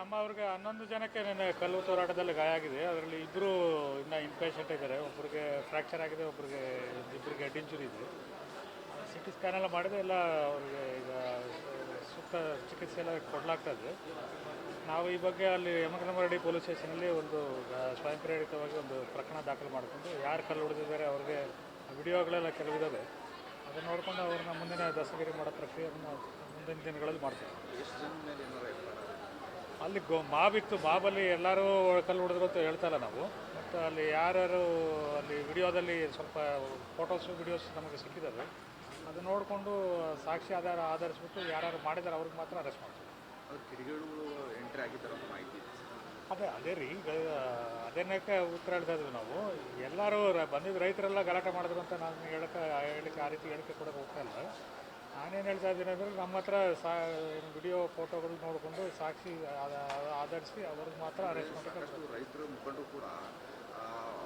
ನಮ್ಮ ಅವ್ರಿಗೆ ಹನ್ನೊಂದು ಜನಕ್ಕೆ ನಿನ್ನೆ ಕಲ್ಲು ತೋರಾಟದಲ್ಲಿ ಗಾಯ ಆಗಿದೆ. ಅದರಲ್ಲಿ ಇಬ್ಬರು ಇನ್ನು ಇನ್ಪೇಷಂಟ್ ಇದ್ದಾರೆ. ಒಬ್ಬರಿಗೆ ಫ್ರ್ಯಾಕ್ಚರ್ ಆಗಿದೆ ಒಬ್ಬರಿಗೆ ಇಬ್ಬರಿಗೆ ಹೆಡ್ ಇಂಜುರಿ ಇದೆ. ಸಿ ಟಿ ಸ್ಕ್ಯಾನ್ ಎಲ್ಲ ಮಾಡಿದೆ ಎಲ್ಲ ಅವ್ರಿಗೆ ಈಗ ಸೂಕ್ತ ಚಿಕಿತ್ಸೆ ಎಲ್ಲ ಇದೆ. ನಾವು ಈ ಬಗ್ಗೆ ಅಲ್ಲಿ ಯಮಕನಮರಡಿ ಪೊಲೀಸ್ ಸ್ಟೇಷನಲ್ಲಿ ಒಂದು ಸ್ವಯಂ ಪ್ರೇರಿತವಾಗಿ ಒಂದು ಪ್ರಕರಣ ದಾಖಲು ಮಾಡಿಕೊಂಡು, ಯಾರು ಕಲ್ಲು ಹೊಡೆದಿದ್ದಾರೆ ಅವ್ರಿಗೆ ವಿಡಿಯೋಗಳೆಲ್ಲ ಕೆಲವಿದ್ದಾವೆ ಅದನ್ನು ನೋಡಿಕೊಂಡು ಅವ್ರನ್ನ ಮುಂದಿನ ದಸಗಿರಿ ಮಾಡೋ ಪ್ರಕ್ರಿಯೆಯನ್ನು ಮುಂದಿನ ದಿನಗಳಲ್ಲಿ ಮಾಡ್ತೀವಿ. ಅಲ್ಲಿ ಗೋ ಮಾಬಿತ್ತು ಮಾಬಲ್ಲಿ ಎಲ್ಲರೂ ಕಲ್ಲು ಹೊಡೆದ್ರು ಅಂತ ಹೇಳ್ತಾ ಇಲ್ಲ ನಾವು. ಮತ್ತು ಅಲ್ಲಿ ಯಾರ್ಯಾರು ಅಲ್ಲಿ ವಿಡಿಯೋದಲ್ಲಿ ಸ್ವಲ್ಪ ಫೋಟೋಸು ವಿಡಿಯೋಸ್ ನಮಗೆ ಸಿಕ್ಕಿದ್ದಾವೆ ಅದು ನೋಡಿಕೊಂಡು ಸಾಕ್ಷಿ ಆಧಾರ ಆಧರಿಸ್ಬಿಟ್ಟು ಯಾರ್ಯಾರು ಮಾಡಿದ್ದಾರೆ ಅವ್ರಿಗೆ ಮಾತ್ರ ಅರೆಸ್ಟ್ ಮಾಡ್ತೀವಿ. ಕಿಡಿಗೇಡಿಗಳು ಎಂಟ್ರಿ ಆಗಿದ್ದಾರೆ ಮಾಹಿತಿ ಅದೇ ಅದೇ ರೀ ಈಗ ಅದೇನಕ್ಕೆ ಉತ್ತರ ಹೇಳ್ತಾ ಇದ್ವಿ ನಾವು. ಎಲ್ಲರೂ ಬಂದಿದ್ದು ರೈತರೆಲ್ಲ ಗಲಾಟೆ ಮಾಡಿದ್ರು ಅಂತ ನಾನು ಹೇಳಕ್ಕೆ ಹೇಳಿಕೆ ಆ ರೀತಿ ಹೇಳಿಕೆ ಕೊಡೋಕೆ ಹೋಗ್ತಾ ಇಲ್ಲ. ನಾನೇನು ಹೇಳ್ತಾ ಇದ್ದೀನಿ ಅಂದರೆ ನಮ್ಮ ಹತ್ರ ಸಾ ವಿಡಿಯೋ ಫೋಟೋಗಳು ನೋಡಿಕೊಂಡು ಸಾಕ್ಷಿ ಆಧ- ಆಧರಿಸಿ ಅವ್ರಿಗೆ ಮಾತ್ರ ಅರೆಸ್ಟ್ ಮಾಡಬೇಕು ರೈತರು ರೈತರ ಮುಖಂಡರು ಕೂಡ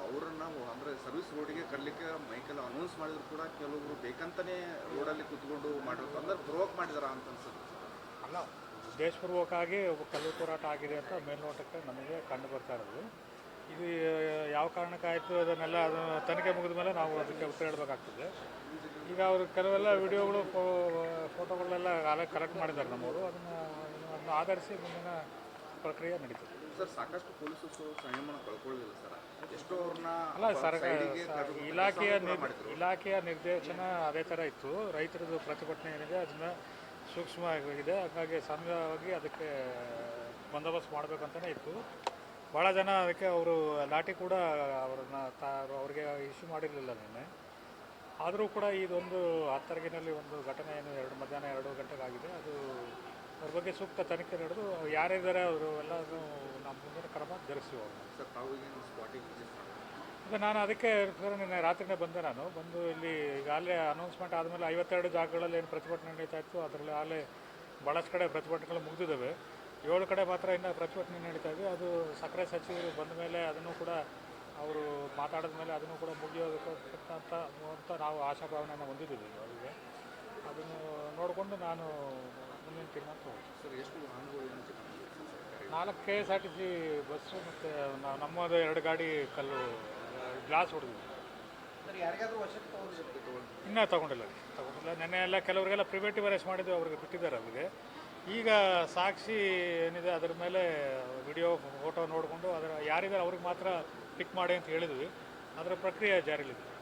ಅವರನ್ನು ಅಂದರೆ ಸರ್ವಿಸ್ ರೋಡಿಗೆ ಕರ್ಲಿಕ್ಕೆ ಮೈಕೆಲ್ಲ ಅನೌನ್ಸ್ ಮಾಡಿದ್ರು ಕೂಡ ಕೆಲವರು ಬೇಕಂತಲೇ ರೋಡಲ್ಲಿ ಕೂತ್ಕೊಂಡು ಮಾಡಿರ್ತಾರೆ ಅಂದ್ರೆ ಪ್ರೊವೋಕ್ ಮಾಡಿದಾರ ಅಂತ ಅನ್ಸುತ್ತೆ. ಅಲ್ಲ ಉದ್ದೇಶಪೂರ್ವಕವಾಗಿ ಒಬ್ಬ ಕಲ್ಲು ಹೋರಾಟ ಆಗಿದೆ ಅಂತ ಮೇಲ್ನೋಟಕ್ಕೆ ನಮಗೆ ಕಂಡು ಬರ್ತಾ ಇರೋದು. ಇದು ಯಾವ ಕಾರಣಕ್ಕಾಯಿತು ಅದನ್ನೆಲ್ಲ ಅದು ತನಿಖೆ ಮುಗಿದ ಮೇಲೆ ನಾವು ಅದಕ್ಕೆ ಉತ್ತರ ಹೇಳಬೇಕಾಗ್ತದೆ. ಈಗ ಅವರು ಕೆಲವೆಲ್ಲ ವಿಡಿಯೋಗಳು ಫೋಟೋಗಳನ್ನೆಲ್ಲ ಆಗ ಕಲೆಕ್ಟ್ ಮಾಡಿದ್ದಾರೆ ನಮ್ಮವರು. ಅದನ್ನು ಅದನ್ನು ಆಧರಿಸಿ ಮುಂದಿನ ಪ್ರಕ್ರಿಯೆ ನಡೀತದೆ. ಸರ್ ಸಾಕಷ್ಟು ಪೊಲೀಸರು ಸಂಯಮನ ಕಳ್ಕೊಳ್ಳಿಲ್ಲ ಸರ್. ಎಷ್ಟೋ ಅವ್ರನ್ನ ಅಲ್ಲ ಸರ್ ಇಲಾಖೆಯ. ಇಲಾಖೆಯ ನಿರ್ದೇಶನ ಅದೇ ಥರ ಇತ್ತು. ರೈತರದ್ದು ಪ್ರತಿಭಟನೆ ಏನಿದೆ ಅದನ್ನ ಸೂಕ್ಷ್ಮವಾಗಿದೆ ಹಾಗಾಗಿ ಸಮಯವಾಗಿ ಅದಕ್ಕೆ ಬಂದೋಬಸ್ತ್ ಮಾಡಬೇಕಂತಲೇ ಇತ್ತು. ಭಾಳ ಜನ ಅದಕ್ಕೆ ಅವರು ಲಾಠಿ ಕೂಡ ಅವ್ರನ್ನ ತಾ ಅವ್ರಿಗೆ ಇಶ್ಯೂ ಮಾಡಿರಲಿಲ್ಲ ನಿನ್ನೆ. ಆದರೂ ಕೂಡ ಇದೊಂದು ಹತ್ತರಗಿನಲ್ಲಿ ಒಂದು ಘಟನೆ ಏನು ಎರಡು ಮಧ್ಯಾಹ್ನ ಎರಡು ಗಂಟೆಗಾಗಿದೆ ಅದು ಅದ್ರ ಬಗ್ಗೆ ಸೂಕ್ತ ತನಿಖೆ ನಡೆದು ಯಾರಿದ್ದಾರೆ ಅವರು ಎಲ್ಲರೂ ನಮ್ಮ ಮುಂದಿನ ಕ್ರಮ ಧರಿಸಿವ ಈಗ ನಾನು ಅದಕ್ಕೆ ಸರ್ ನಿನ್ನೆ ರಾತ್ರಿನೇ ಬಂದೆ ನಾನು. ಬಂದು ಇಲ್ಲಿ ಈಗಾಗಲೇ ಅನೌನ್ಸ್ಮೆಂಟ್ ಆದಮೇಲೆ ಐವತ್ತೆರಡು ಜಾಗಗಳಲ್ಲಿ ಏನು ಪ್ರತಿಭಟನೆ ನಡೀತಾ ಇತ್ತು ಅದರಲ್ಲಿ ಆಗಲೇ ಭಾಳಷ್ಟು ಕಡೆ ಪ್ರತಿಭಟನೆಗಳು ಮುಗಿದಿದ್ದಾವೆ. ಏಳು ಕಡೆ ಮಾತ್ರ ಇನ್ನೂ ಪ್ರತಿಭಟನೆ ನಡೀತಾ ಇದೆ. ಅದು ಸಕ್ಕರೆ ಸಚಿವರು ಬಂದ ಮೇಲೆ ಅದನ್ನು ಕೂಡ ಅವರು ಮಾತಾಡಿದ ಮೇಲೆ ಅದನ್ನು ಕೂಡ ಮುಗಿಯೋದಕ್ಕೆ ಅಂತ ಅಂತ ನಾವು ಆಶಾಭಾವನೆಯನ್ನು ಹೊಂದಿದ್ದೀವಿ ಅವರಿಗೆ. ಅದನ್ನು ನೋಡಿಕೊಂಡು ನಾನು ಮುಂದಿನ ತೀರ್ಮಾನ ತಗೊಳ್ತೀನಿ ನಾಲ್ಕು K S R T C bus ಮತ್ತು ನಮ್ಮದು ಎರಡು ಗಾಡಿ ಕಲ್ಲು ಗ್ಲಾಸ್ ಹೊಡೆದಿದ್ವಿ ಇನ್ನೂ ತಗೊಂಡಿಲ್ಲ. ತೊಗೊಂಡಿಲ್ಲ. ತಗೊಂಡಿಲ್ಲ ನೆನ್ನೆ ಎಲ್ಲ ಕೆಲವರಿಗೆಲ್ಲ ಪ್ರಿವೇಟಿವ್ ಅರೆಸ್ಟ್ ಮಾಡಿದ್ದು ಅವ್ರಿಗೆ ಬಿಟ್ಟಿದ್ದಾರೆ ಅವರಿಗೆ. ಈಗ ಸಾಕ್ಷಿ ಏನಿದೆ ಅದರ ಮೇಲೆ ವಿಡಿಯೋ ಫೋಟೋ ನೋಡಿಕೊಂಡು ಅದರ ಯಾರಿದ್ದಾರೆ ಅವ್ರಿಗೆ ಮಾತ್ರ ಪಿಕ್ ಮಾಡಿ ಅಂತ ಹೇಳಿದ್ವಿ. ಅದರ ಪ್ರಕ್ರಿಯೆ ಜಾರಿಲಿದೆ.